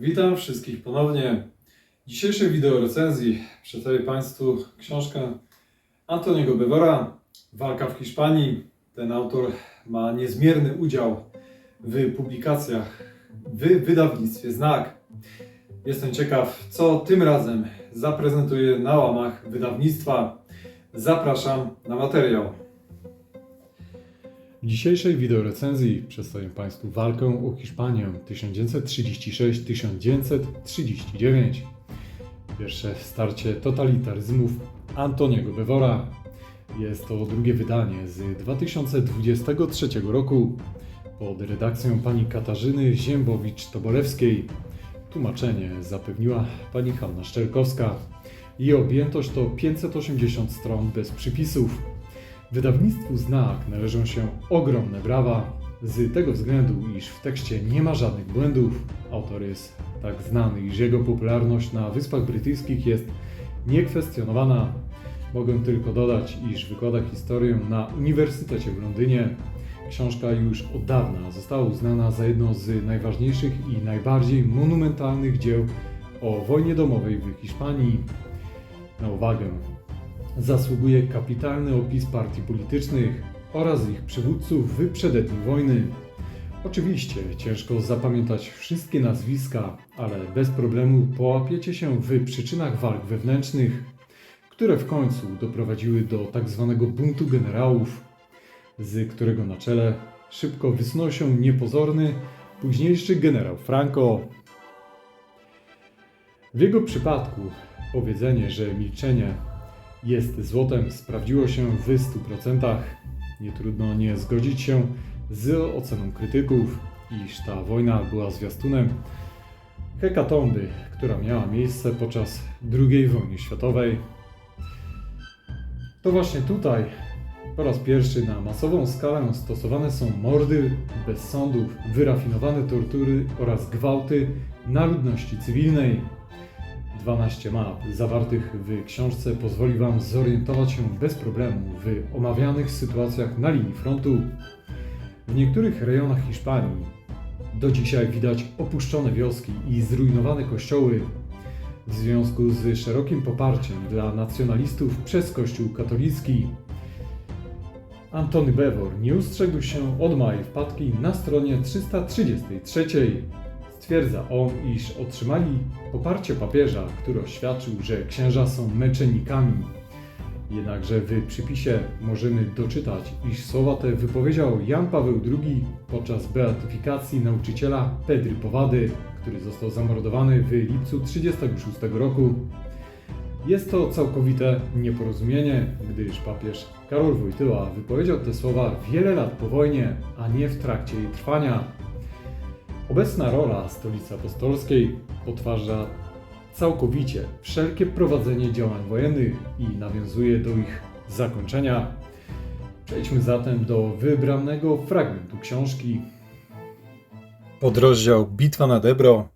Witam wszystkich ponownie. W dzisiejszej wideo recenzji przedstawię Państwu książkę Antoniego Bewora Walka w Hiszpanii. Ten autor ma niezmierny udział w publikacjach w wydawnictwie Znak. Jestem ciekaw, co tym razem zaprezentuje na łamach wydawnictwa. Zapraszam na materiał. W dzisiejszej wideorecenzji przedstawię Państwu walkę o Hiszpanię 1936-1939. Pierwsze starcie totalitaryzmów Antoniego Bewora. Jest to drugie wydanie z 2023 roku pod redakcją pani Katarzyny Ziębowicz-Tobolewskiej. Tłumaczenie zapewniła pani Hanna Szczerkowska. Jej objętość to 580 stron bez przypisów. Wydawnictwu Znak należą się ogromne brawa, z tego względu, iż w tekście nie ma żadnych błędów. Autor jest tak znany, iż jego popularność na Wyspach Brytyjskich jest niekwestionowana. Mogę tylko dodać, iż wykłada historię na Uniwersytecie w Londynie. Książka już od dawna została uznana za jedno z najważniejszych i najbardziej monumentalnych dzieł o wojnie domowej w Hiszpanii. Na uwagę zasługuje kapitalny opis partii politycznych oraz ich przywódców w przededniu wojny. Oczywiście ciężko zapamiętać wszystkie nazwiska, ale bez problemu połapiecie się w przyczynach walk wewnętrznych, które w końcu doprowadziły do tak zwanego buntu generałów, z którego na czele szybko wysunął się niepozorny późniejszy generał Franco. W jego przypadku powiedzenie, że milczenie jest złotem sprawdziło się w 100%. Nie trudno nie zgodzić się z oceną krytyków, iż ta wojna była zwiastunem hekatomby, która miała miejsce podczas II wojny światowej. To właśnie tutaj po raz pierwszy na masową skalę stosowane są mordy bez sądów, wyrafinowane tortury oraz gwałty na ludności cywilnej. 12 map zawartych w książce pozwoli Wam zorientować się bez problemu w omawianych sytuacjach na linii frontu. W niektórych rejonach Hiszpanii do dzisiaj widać opuszczone wioski i zrujnowane kościoły. W związku z szerokim poparciem dla nacjonalistów przez Kościół katolicki, Antony Bewor nie ustrzegł się od małej wpadki na stronie 333. Stwierdza on, iż otrzymali poparcie papieża, który oświadczył, że księża są męczennikami. Jednakże w przypisie możemy doczytać, iż słowa te wypowiedział Jan Paweł II podczas beatyfikacji nauczyciela Pedry Powady, który został zamordowany w lipcu 1936 roku. Jest to całkowite nieporozumienie, gdyż papież Karol Wojtyła wypowiedział te słowa wiele lat po wojnie, a nie w trakcie jej trwania. Obecna rola Stolicy Apostolskiej potwarza całkowicie wszelkie prowadzenie działań wojennych i nawiązuje do ich zakończenia. Przejdźmy zatem do wybranego fragmentu książki. Podrozdział Bitwa nad Ebro.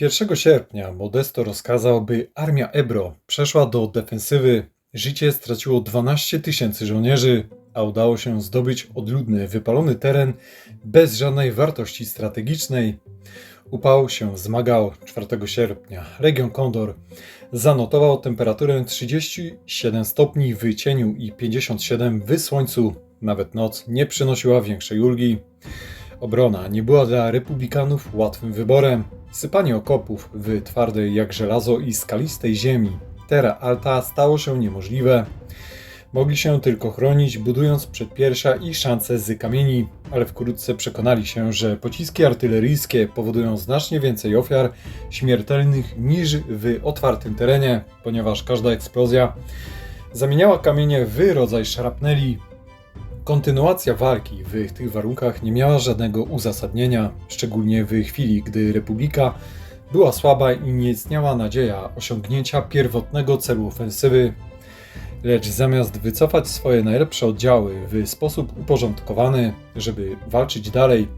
1 sierpnia Modesto rozkazał, by armia Ebro przeszła do defensywy. Życie straciło 12 tysięcy żołnierzy, a udało się zdobyć odludny, wypalony teren bez żadnej wartości strategicznej. Upał się wzmagał 4 sierpnia. Region Kondor zanotował temperaturę 37 stopni w cieniu i 57 w słońcu. Nawet noc nie przynosiła większej ulgi. Obrona nie była dla republikanów łatwym wyborem. Sypanie okopów w twardej jak żelazo i skalistej ziemi Terra Alta stało się niemożliwe. Mogli się tylko chronić, budując przedpiersia i szance z kamieni, ale wkrótce przekonali się, że pociski artyleryjskie powodują znacznie więcej ofiar śmiertelnych niż w otwartym terenie, ponieważ każda eksplozja zamieniała kamienie w rodzaj szrapneli. Kontynuacja walki w tych warunkach nie miała żadnego uzasadnienia, szczególnie w chwili, gdy Republika była słaba i nie istniała nadzieja osiągnięcia pierwotnego celu ofensywy. Lecz zamiast wycofać swoje najlepsze oddziały w sposób uporządkowany, żeby walczyć dalej,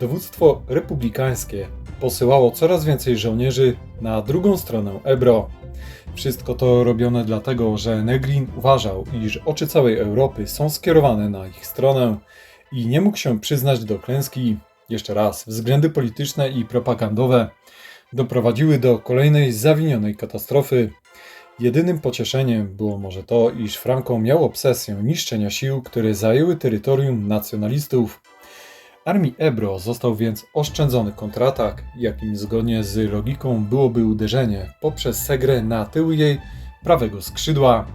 dowództwo republikańskie posyłało coraz więcej żołnierzy na drugą stronę Ebro. Wszystko to robione dlatego, że Negrin uważał, iż oczy całej Europy są skierowane na ich stronę i nie mógł się przyznać do klęski. Jeszcze raz, względy polityczne i propagandowe doprowadziły do kolejnej zawinionej katastrofy. Jedynym pocieszeniem było może to, iż Franco miał obsesję niszczenia sił, które zajęły terytorium nacjonalistów. Armii Ebro został więc oszczędzony kontratak, jakim zgodnie z logiką byłoby uderzenie poprzez Segrę na tył jej prawego skrzydła.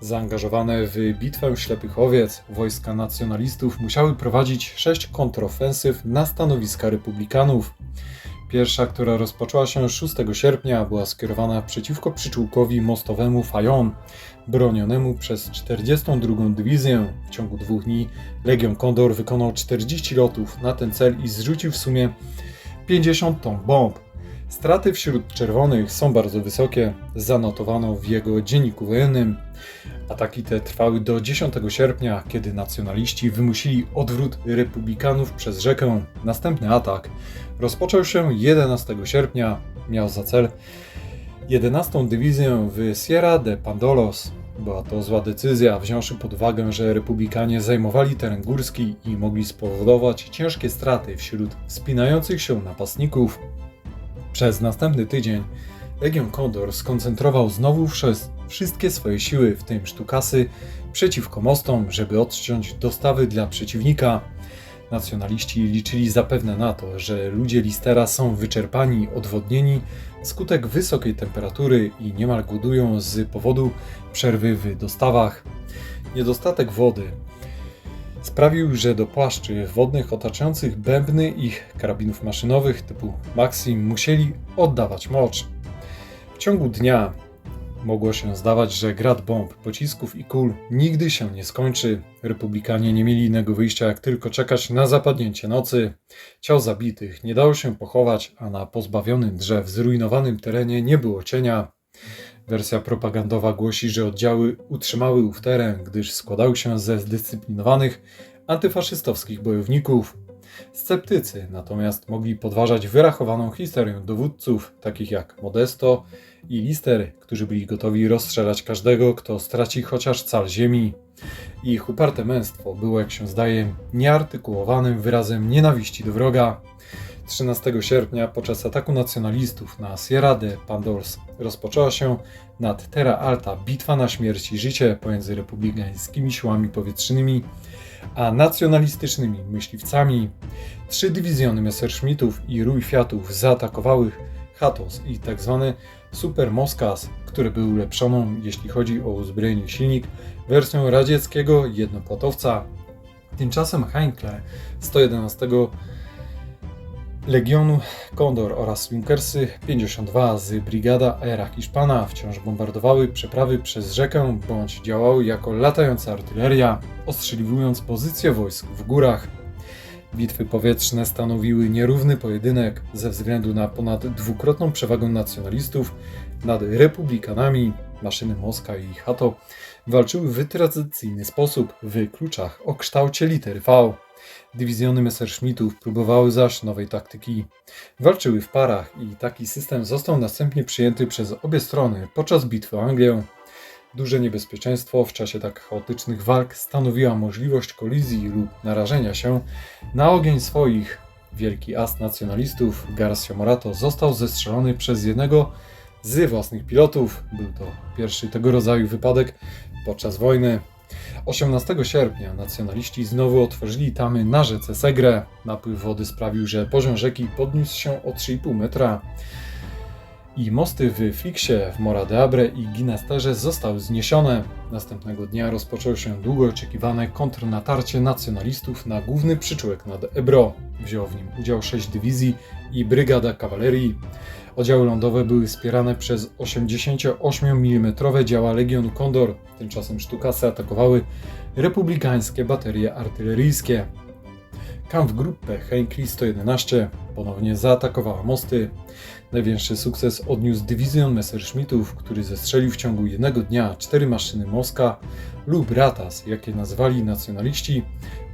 Zaangażowane w bitwę ślepych owiec, wojska nacjonalistów musiały prowadzić sześć kontrofensyw na stanowiska republikanów. Pierwsza, która rozpoczęła się 6 sierpnia, była skierowana przeciwko przyczółkowi mostowemu Fajon, bronionemu przez 42. Dywizję. W ciągu dwóch dni Legion Kondor wykonał 40 lotów na ten cel i zrzucił w sumie 50 ton bomb. Straty wśród czerwonych są bardzo wysokie, zanotowano w jego dzienniku wojennym. Ataki te trwały do 10 sierpnia, kiedy nacjonaliści wymusili odwrót republikanów przez rzekę. Następny atak rozpoczął się 11 sierpnia. Miał za cel 11 dywizję w Sierra de Pandolos. Była to zła decyzja, wziąwszy pod uwagę, że republikanie zajmowali teren górski i mogli spowodować ciężkie straty wśród wspinających się napastników. Przez następny tydzień Legion Condor skoncentrował znowu wszystkie swoje siły, w tym sztukasy, przeciwko mostom, żeby odciąć dostawy dla przeciwnika. Nacjonaliści liczyli zapewne na to, że ludzie Listera są wyczerpani, odwodnieni wskutek wysokiej temperatury i niemal głodują z powodu przerwy w dostawach. Niedostatek wody sprawił, że do płaszczy wodnych otaczających bębny ich karabinów maszynowych typu Maxim musieli oddawać mocz. W ciągu dnia mogło się zdawać, że grad bomb, pocisków i kul nigdy się nie skończy. Republikanie nie mieli innego wyjścia, jak tylko czekać na zapadnięcie nocy. Ciał zabitych nie dało się pochować, a na pozbawionym drzew, zrujnowanym terenie nie było cienia. Wersja propagandowa głosi, że oddziały utrzymały ów teren, gdyż składał się ze zdyscyplinowanych antyfaszystowskich bojowników. Sceptycy natomiast mogli podważać wyrachowaną historię dowódców, takich jak Modesto i Lister, którzy byli gotowi rozstrzelać każdego, kto straci chociaż cal ziemi. Ich uparte męstwo było, jak się zdaje, nieartykułowanym wyrazem nienawiści do wroga. 13 sierpnia podczas ataku nacjonalistów na Sierra de Pandols rozpoczęła się nad Terra Alta bitwa na śmierć i życie pomiędzy republikańskimi siłami powietrznymi a nacjonalistycznymi myśliwcami. Trzy dywizjony Messerschmittów i Rój Fiatów zaatakowały Hatos i tzw. Tak Super Moskas, który był ulepszoną, jeśli chodzi o uzbrojenie silnik, wersją radzieckiego jednopłatowca. Tymczasem Heinkle 111 Legionu Kondor oraz Junkersy 52 z Brigada Aera Hiszpana wciąż bombardowały przeprawy przez rzekę bądź działały jako latająca artyleria, ostrzeliwując pozycje wojsk w górach. Bitwy powietrzne stanowiły nierówny pojedynek ze względu na ponad dwukrotną przewagę nacjonalistów nad republikanami. Maszyny Moska i Hato walczyły w tradycyjny sposób w kluczach o kształcie litery V. Dywizjony Messerschmittów próbowały zaś nowej taktyki. Walczyły w parach i taki system został następnie przyjęty przez obie strony podczas bitwy o Anglię. Duże niebezpieczeństwo w czasie tak chaotycznych walk stanowiła możliwość kolizji lub narażenia się na ogień swoich. Wielki as nacjonalistów, Garcia Morato, został zestrzelony przez jednego z własnych pilotów. Był to pierwszy tego rodzaju wypadek podczas wojny. 18 sierpnia nacjonaliści znowu otworzyli tamy na rzece Segre. Napływ wody sprawił, że poziom rzeki podniósł się o 3,5 metra i mosty w Fliksie, w Mora de Abre i Ginesterze zostały zniesione. Następnego dnia rozpoczęło się długo oczekiwane kontrnatarcie nacjonalistów na główny przyczółek nad Ebro. Wzięło w nim udział 6 dywizji i brygada kawalerii. Oddziały lądowe były wspierane przez 88 mm działa Legionu Kondor. Tymczasem sztukasy atakowały republikańskie baterie artyleryjskie. Kampfgruppe Heinkel 111 ponownie zaatakowała mosty. Największy sukces odniósł dywizjon Messerschmittów, który zestrzelił w ciągu jednego dnia cztery maszyny Moska lub Ratas, jakie nazwali nacjonaliści,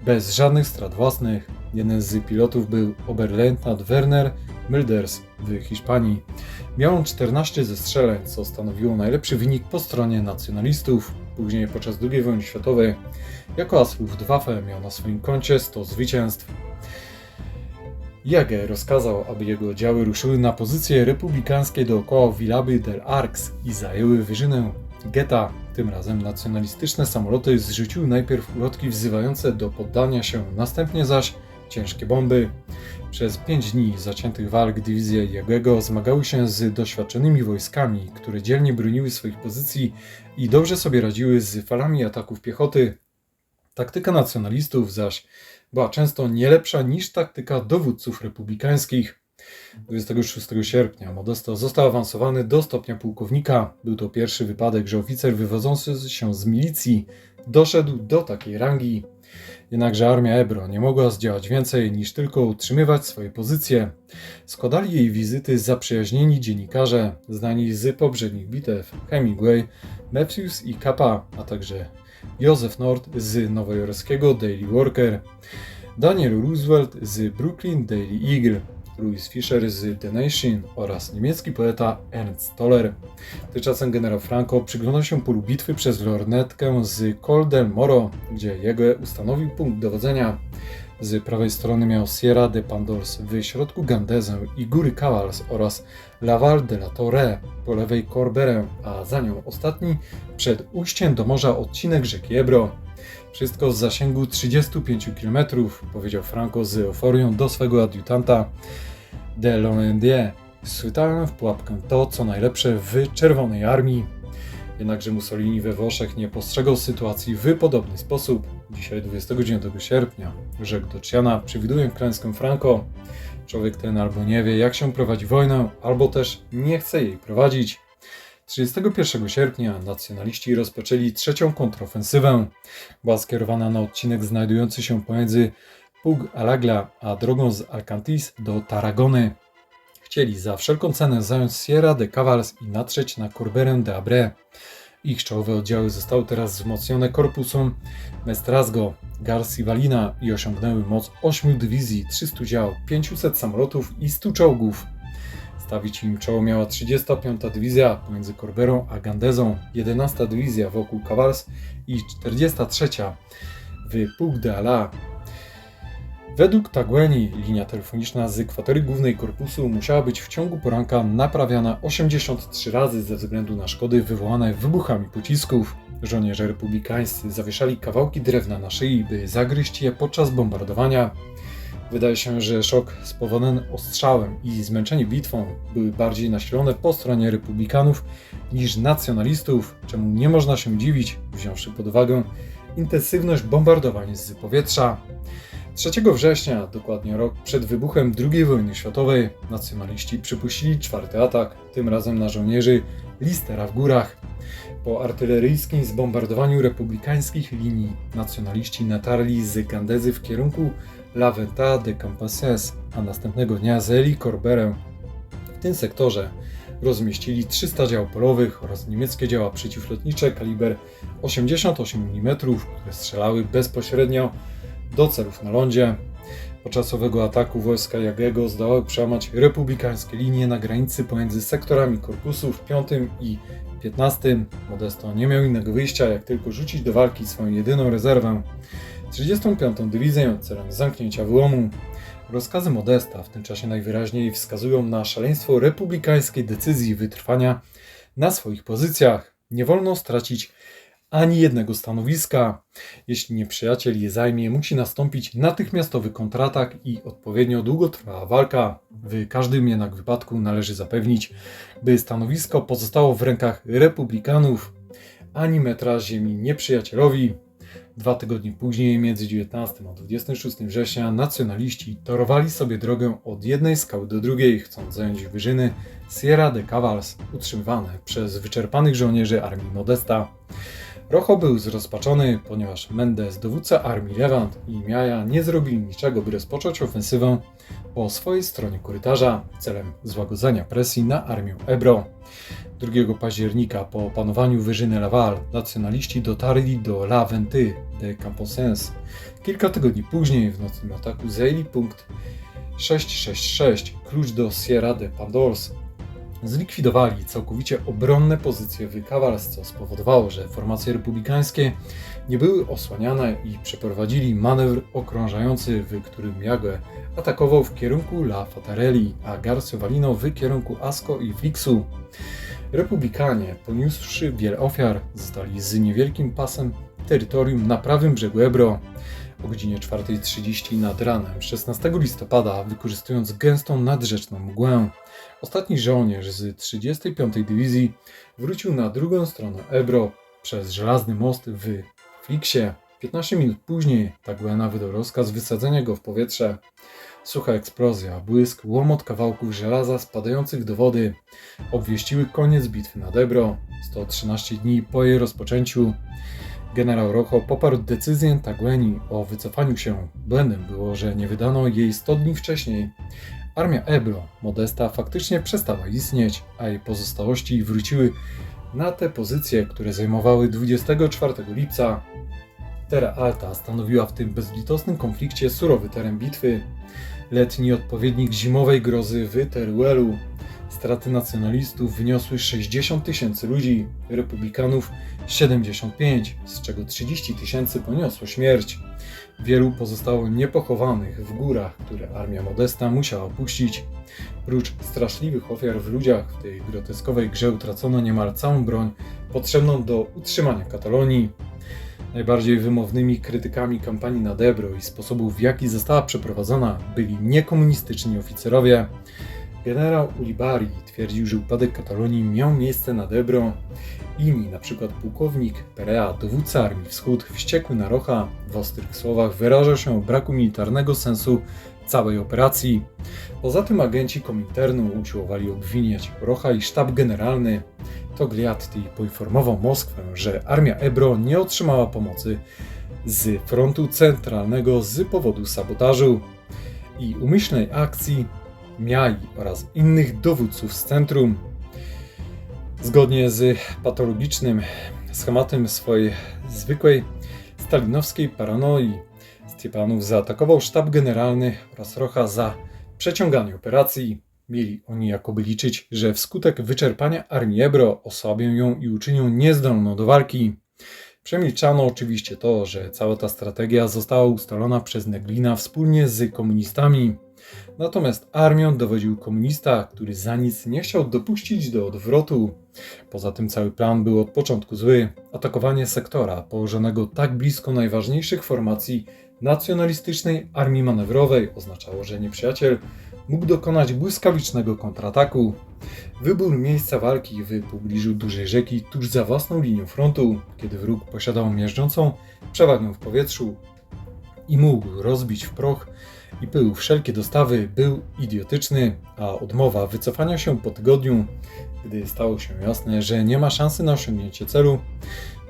bez żadnych strat własnych. Jeden z pilotów był Oberleutnant Werner Milders w Hiszpanii. Miał on 14 zestrzeleń, co stanowiło najlepszy wynik po stronie nacjonalistów. Później podczas II wojny światowej jako as Luftwaffe miał na swoim koncie 100 zwycięstw. Jagę rozkazał, aby jego oddziały ruszyły na pozycje republikańskie dookoła Villaby del Arx i zajęły wyżynę getta. Tym razem nacjonalistyczne samoloty zrzuciły najpierw ulotki wzywające do poddania się, następnie zaś ciężkie bomby. Przez pięć dni zaciętych walk dywizje Jagego zmagały się z doświadczonymi wojskami, które dzielnie broniły swoich pozycji i dobrze sobie radziły z falami ataków piechoty. Taktyka nacjonalistów zaś była często nie lepsza niż taktyka dowódców republikańskich. 26 sierpnia Modesto został awansowany do stopnia pułkownika. Był to pierwszy wypadek, że oficer wywodzący się z milicji doszedł do takiej rangi. Jednakże armia Ebro nie mogła zdziałać więcej niż tylko utrzymywać swoje pozycje. Składali jej wizyty zaprzyjaźnieni dziennikarze, znani z poprzednich bitew Hemingway, Matthews i Kappa, a także Joseph Nord z nowojorskiego Daily Worker, Daniel Roosevelt z Brooklyn Daily Eagle, Louis Fisher z The Nation oraz niemiecki poeta Ernst Toller. Tymczasem generał Franco przyglądał się polu bitwy przez lornetkę z Col del Moro, gdzie jego ustanowił punkt dowodzenia. Z prawej strony miał Sierra de Pandors, w środku Gandezę i Góry Cavals oraz Laval de la Torre, po lewej Corberę, a za nią ostatni przed ujściem do morza odcinek rzeki Ebro. Wszystko z zasięgu 35 km, powiedział Franco z euforią do swego adiutanta de Lonendier. Schwytałem w pułapkę to, co najlepsze w Czerwonej Armii. Jednakże Mussolini we Włoszech nie postrzegał sytuacji w podobny sposób. Dzisiaj, 29 sierpnia, rzekł do Ciana, przewiduję klęskę Franco. Człowiek ten albo nie wie, jak się prowadzi wojnę, albo też nie chce jej prowadzić. 31 sierpnia nacjonaliści rozpoczęli trzecią kontrofensywę. Była skierowana na odcinek znajdujący się pomiędzy Pug Alagla a drogą z Alcantis do Tarragony. Chcieli za wszelką cenę zająć Sierra de Cavals i natrzeć na Corberę de Abre. Ich czołowe oddziały zostały teraz wzmocnione korpusem Mestrasgo, Garcivalina i osiągnęły moc 8 dywizji, 300 dział, 500 samolotów i 100 czołgów. Stawić im czoło miała 35. Dywizja pomiędzy Corberą a Gandezą, 11. Dywizja wokół Cavals i 43. w Puig de Ala. Według Tagueni linia telefoniczna z kwatery głównej korpusu musiała być w ciągu poranka naprawiana 83 razy ze względu na szkody wywołane wybuchami pocisków. Żołnierze republikańscy zawieszali kawałki drewna na szyi, by zagryźć je podczas bombardowania. Wydaje się, że szok spowodowany ostrzałem i zmęczenie bitwą były bardziej nasilone po stronie republikanów niż nacjonalistów, czemu nie można się dziwić, wziąwszy pod uwagę intensywność bombardowań z powietrza. 3 września, dokładnie rok przed wybuchem II wojny światowej, nacjonaliści przypuścili czwarty atak, tym razem na żołnierzy Listera w górach. Po artyleryjskim zbombardowaniu republikańskich linii nacjonaliści natarli z Gandezy w kierunku La Venta de Campasses, a następnego dnia zajęli Corberę. W tym sektorze rozmieścili 300 dział polowych oraz niemieckie działa przeciwlotnicze kaliber 88 mm, które strzelały bezpośrednio do celów na lądzie. Podczas owego ataku wojska Jagego zdołały przełamać republikańskie linie na granicy pomiędzy sektorami korpusów 5 i 15. Modesto nie miał innego wyjścia, jak tylko rzucić do walki swoją jedyną rezerwę 35. Dywizję celem zamknięcia wyłomu. Rozkazy Modesta w tym czasie najwyraźniej wskazują na szaleństwo republikańskiej decyzji wytrwania na swoich pozycjach. Nie wolno stracić ani jednego stanowiska. Jeśli nieprzyjaciel je zajmie, musi nastąpić natychmiastowy kontratak i odpowiednio długotrwała walka. W każdym jednak wypadku należy zapewnić, by stanowisko pozostało w rękach republikanów, ani metra ziemi nieprzyjacielowi. Dwa tygodnie później, między 19 a 26 września, nacjonaliści torowali sobie drogę od jednej skały do drugiej, chcąc zająć wyżyny Sierra de Cavals, utrzymywane przez wyczerpanych żołnierzy armii Modesta. Rocho był zrozpaczony, ponieważ Mendes, dowódca armii Levant i Miaja nie zrobili niczego, by rozpocząć ofensywę po swojej stronie korytarza celem złagodzenia presji na armię Ebro. 2 października po opanowaniu wyżyny Laval nacjonaliści dotarli do La Venty de Camposens. Kilka tygodni później w nocnym ataku zajęli punkt 666, klucz do Sierra de Pandors. Zlikwidowali całkowicie obronne pozycje w co spowodowało, że formacje republikańskie nie były osłaniane i przeprowadzili manewr okrążający, w którym Jagwe atakował w kierunku La Fatarelli, a Garcio Valino w kierunku Asco i Flixu. Republikanie, poniósłszy wiele ofiar, zostali z niewielkim pasem terytorium na prawym brzegu Ebro. O godzinie 4.30 nad ranem 16 listopada, wykorzystując gęstą nadrzeczną mgłę, ostatni żołnierz z 35. Dywizji wrócił na drugą stronę Ebro przez żelazny most w Flixie. 15 minut później Taguena wydał rozkaz wysadzenia go w powietrze. Sucha eksplozja, błysk, łomot kawałków żelaza spadających do wody obwieściły koniec bitwy nad Ebro. 113 dni po jej rozpoczęciu generał Rojo poparł decyzję Tagueni o wycofaniu się. Błędem było, że nie wydano jej 100 dni wcześniej. Armia Ebro, Modesta, faktycznie przestała istnieć, a jej pozostałości wróciły na te pozycje, które zajmowały 24 lipca. Terra Alta stanowiła w tym bezlitosnym konflikcie surowy teren bitwy. Letni odpowiednik zimowej grozy w Teruelu. Straty nacjonalistów wyniosły 60 tysięcy ludzi, republikanów 75, z czego 30 tysięcy poniosło śmierć. Wielu pozostało niepochowanych w górach, które armia Modesta musiała opuścić. Prócz straszliwych ofiar w ludziach, w tej groteskowej grze utracono niemal całą broń potrzebną do utrzymania Katalonii. Najbardziej wymownymi krytykami kampanii nad Ebro i sposobu w jaki została przeprowadzona byli niekomunistyczni oficerowie. Generał Ulibari twierdził, że upadek Katalonii miał miejsce nad Ebro. Inni, na przykład pułkownik Perea, dowódca Armii Wschód, wściekły na Rocha, w ostrych słowach wyrażał się o braku militarnego sensu całej operacji. Poza tym agenci Kominternu usiłowali obwiniać Rocha i sztab generalny. Togliatti poinformował Moskwę, że armia Ebro nie otrzymała pomocy z frontu centralnego z powodu sabotażu i umyślnej akcji Miai oraz innych dowódców z centrum. Zgodnie z patologicznym schematem swojej zwykłej stalinowskiej paranoi, Stiepanów zaatakował sztab generalny oraz Rocha za przeciąganie operacji. Mieli oni jakoby liczyć, że wskutek wyczerpania armii Ebro osłabią ją i uczynią niezdolną do walki. Przemilczano oczywiście to, że cała ta strategia została ustalona przez Neglina wspólnie z komunistami. Natomiast armią dowodził komunista, który za nic nie chciał dopuścić do odwrotu. Poza tym cały plan był od początku zły. Atakowanie sektora położonego tak blisko najważniejszych formacji nacjonalistycznej armii manewrowej oznaczało, że nieprzyjaciel mógł dokonać błyskawicznego kontrataku. Wybór miejsca walki w pobliżu dużej rzeki tuż za własną linią frontu, kiedy wróg posiadał miażdżącą przewagę w powietrzu i mógł rozbić w proch i pył wszelkie dostawy, był idiotyczny, a odmowa wycofania się po tygodniu, gdy stało się jasne, że nie ma szansy na osiągnięcie celu,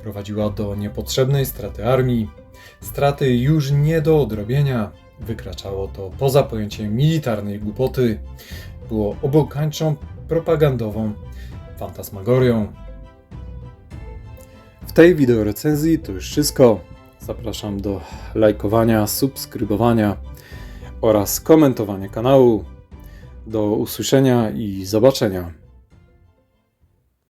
prowadziła do niepotrzebnej straty armii. Straty już nie do odrobienia. Wykraczało to poza pojęcie militarnej głupoty. Było obłąkańczą propagandową fantasmagorią. W tej wideorecenzji to już wszystko. Zapraszam do lajkowania, subskrybowania oraz komentowania kanału. Do usłyszenia i zobaczenia.